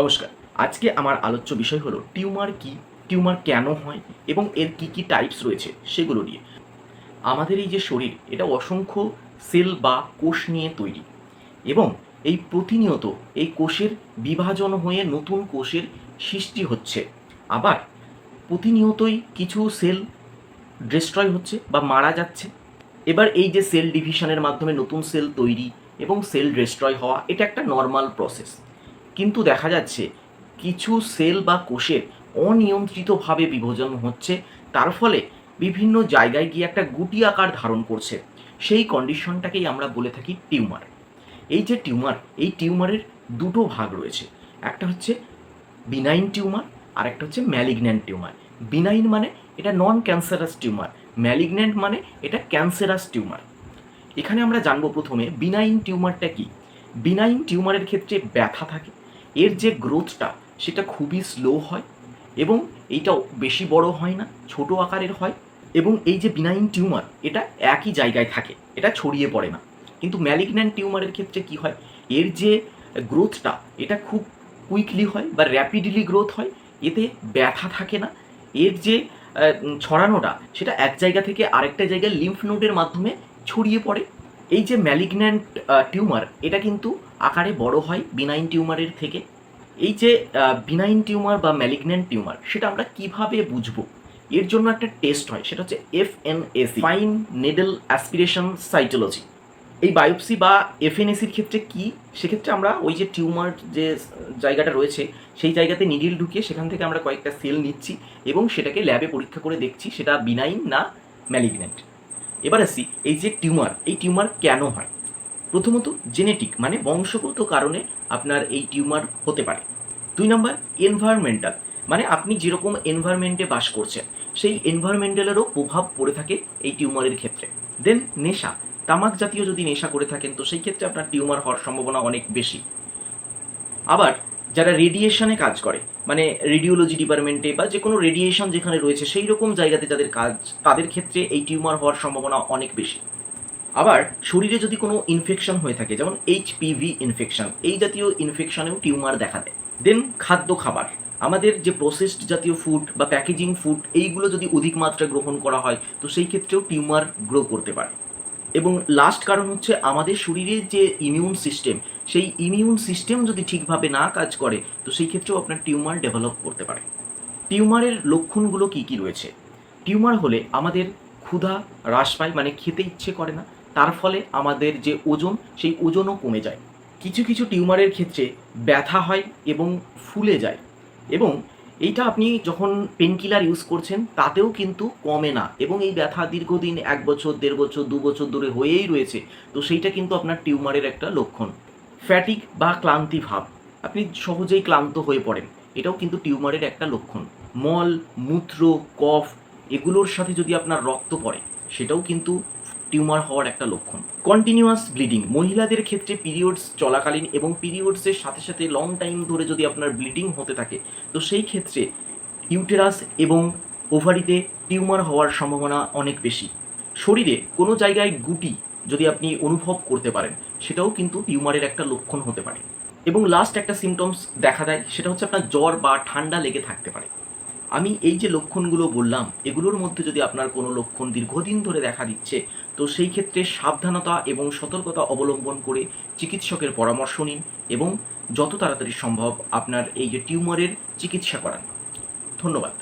নমস্কার। আজকে আমার আলোচ্য বিষয় হলো টিউমার কি, টিউমার কেন হয় এবং এর কি কি টাইপস রয়েছে সেগুলো নিয়ে। আমাদের এই যে শরীর, এটা অসংখ্য সেল বা কোষ নিয়ে তৈরি এবং এই প্রতিনিয়ত এই কোষের বিভাজন হয়ে নতুন কোষের সৃষ্টি হচ্ছে। আবার প্রতিনিয়তই কিছু সেল ডিস্ট্রয় হচ্ছে বা মারা যাচ্ছে। এবার এই যে সেল ডিভিশনের মাধ্যমে নতুন সেল তৈরি এবং সেল ডিস্ট্রয় হওয়া, এটা একটা নর্মাল প্রসেস কিন্তু দেখা যাচ্ছে কিছু সেল বা কোষের অনিয়ন্ত্রিতভাবে বিভাজন হচ্ছে। তার ফলে বিভিন্ন জায়গায় গিয়ে একটা গুটি আকার ধারণ করছে। সেই কন্ডিশনটাকেই আমরা বলে থাকি টিউমার। এই যে টিউমার, এই টিউমারের দুটো ভাগ রয়েছে। একটা হচ্ছে বিনাইন টিউমার আর একটা হচ্ছে ম্যালিগন্যান্ট টিউমার। বিনাইন মানে এটা নন ক্যান্সারাস টিউমার ম্যালিগন্যান্ট মানে এটা ক্যান্সারাস টিউমার। এখানে আমরা জানব প্রথমে বিনাইন টিউমারটা কি? বিনাইন টিউমারের ক্ষেত্রে ব্যথা থাকে এর যে গ্রোথটা সেটা খুবই স্লো হয় এবং এইটা বেশি বড় হয় না, ছোট আকারের হয় এবং এই যে বিনাইন টিউমার এটা একই জায়গায় থাকে, এটা ছড়িয়ে পড়ে না। কিন্তু ম্যালিগন্যান্ট টিউমারের ক্ষেত্রে কি হয়? এর যে গ্রোথটা এটা খুব কুইকলি হয় বা র্যাপিডলি গ্রোথ হয়, এতে ব্যথা থাকে না। এর যে ছড়ানোটা, সেটা এক জায়গা থেকে আরেকটা জায়গায় লিম্ফ নোডের মাধ্যমে ছড়িয়ে পড়ে। এই যে ম্যালিগন্যান্ট টিউমার এটা কিন্তু আকারে বড় হয় বিনাইন টিউমারের থেকে। এই যে বিনাইন টিউমার বা ম্যালিগন্যান্ট টিউমার সেটা আমরা কীভাবে বুঝব? এর জন্য একটা টেস্ট হয়, সেটা হচ্ছে F N A C fine needle aspiration cytology এই বায়োপসি বা এফএনএসির ক্ষেত্রে কি? সেক্ষেত্রে আমরা ওই যে টিউমার যে জায়গাটা রয়েছে, সেই জায়গাতে নিডিল ঢুকিয়ে সেখান থেকে আমরা কয়েকটা সেল নিচ্ছি এবং সেটাকে ল্যাবে পরীক্ষা করে দেখছি সেটা বিনাইন না ম্যালিগন্যান্ট এবার আসি এই যে টিউমার, এই টিউমার কেন হয়? প্রথমত জেনেটিক মানে বংশগত কারণে আপনার এই টিউমার হতে পারে। দুই নম্বর, এনভায়রনমেন্টাল মানে আপনি যেরকম এনভায়রনমেন্টে বাস করছেন, সেই এনভায়রনমেন্টালেরও প্রভাব পড়ে থাকে এই টিউমারের ক্ষেত্রে। দেন নেশা, তামাক জাতীয় যদি নেশা করে থাকেন, তো সেই ক্ষেত্রে আপনার টিউমার হওয়ার সম্ভাবনা অনেক বেশি। আবার যারা রেডিয়েশনে কাজ করে মানে রেডিওলজি ডিপার্টমেন্টে বা যে কোনো রেডিয়েশন যেখানে রয়েছে, সেই রকম জায়গাতে যাদের কাজ, তাদের ক্ষেত্রে এই টিউমার হওয়ার সম্ভাবনা অনেক বেশি। আবার শরীরে যদি কোনো ইনফেকশন হয়ে থাকে, যেমন এইচপিভি ইনফেকশন এই জাতীয় ইনফেকশনেও টিউমার দেখা দেয়। দেন খাদ্য খাবার, আমাদের যে প্রসেসড জাতীয় ফুড বা প্যাকেজিং ফুড এইগুলো যদি অধিক মাত্রায় গ্রহণ করা হয়, তো সেই ক্ষেত্রেও টিউমার গ্রো করতে পারে। এবং লাস্ট কারণ হচ্ছে আমাদের শরীরের যে ইমিউন সিস্টেম সেই ইমিউন সিস্টেম যদি ঠিকভাবে না কাজ করে, তো সেই ক্ষেত্রেও আপনার টিউমার ডেভেলপ করতে পারে। টিউমারের লক্ষণগুলো কি কি রয়েছে? টিউমার হলে আমাদের ক্ষুধা হ্রাস পায় মানে খেতে ইচ্ছে করে না। তার ফলে আমাদের যে ওজন, সেই ওজনও কমে যায়। কিছু কিছু টিউমারের ক্ষেত্রে ব্যথা হয় এবং ফুলে যায়। এবং এইটা আপনি যখন পেনকিলার ইউজ করছেন, তাতেও কিন্তু কমে না। এবং এই ব্যথা দীর্ঘদিন, এক বছর, দেড় বছর, দু বছর ধরে হয়েই রয়েছে, তো সেইটা কিন্তু আপনার টিউমারের একটা লক্ষণ। ফ্যাটিক বা ক্লান্তি ভাব। আপনি সহজেই ক্লান্ত হয়ে পড়েন। এটাও কিন্তু টিউমারের একটা লক্ষণ। মল, মূত্র, কফ, এগুলোর সাথে যদি আপনার রক্ত পড়ে, সেটাও কিন্তু টিউমার হওয়ার একটা লক্ষণ। কন্টিনিউয়াস ব্লিডিং মহিলাদের ক্ষেত্রে পিরিয়ডস চলাকালীন এবং পিরিয়ডসের সাথে সাথে লং টাইম ধরে যদি আপনার ব্লিডিং হতে থাকে, তো সেই ক্ষেত্রে ইউটেরাস এবং ওভারিতে টিউমার হওয়ার সম্ভাবনা অনেক বেশি। শরীরে কোনো জায়গায় গুটি যদি আপনি অনুভব করতে পারেন, সেটাও কিন্তু টিউমারের একটা লক্ষণ হতে পারে। এবং লাস্ট একটা সিমটমস দেখা দেয়, সেটা হচ্ছে আপনার জ্বর বা ঠান্ডা লেগে থাকতে পারে। আমি এই যে লক্ষণগুলো বললাম, এগুলোর মধ্যে যদি আপনার কোনো লক্ষণ দীর্ঘদিন ধরে দেখা দিচ্ছে, তো সেই ক্ষেত্রে সাবধানতা এবং সতর্কতা অবলম্বন করে চিকিৎসকের পরামর্শ নিন এবং যত তাড়াতাড়ি সম্ভব আপনার এই যে টিউমারের চিকিৎসা করান। ধন্যবাদ।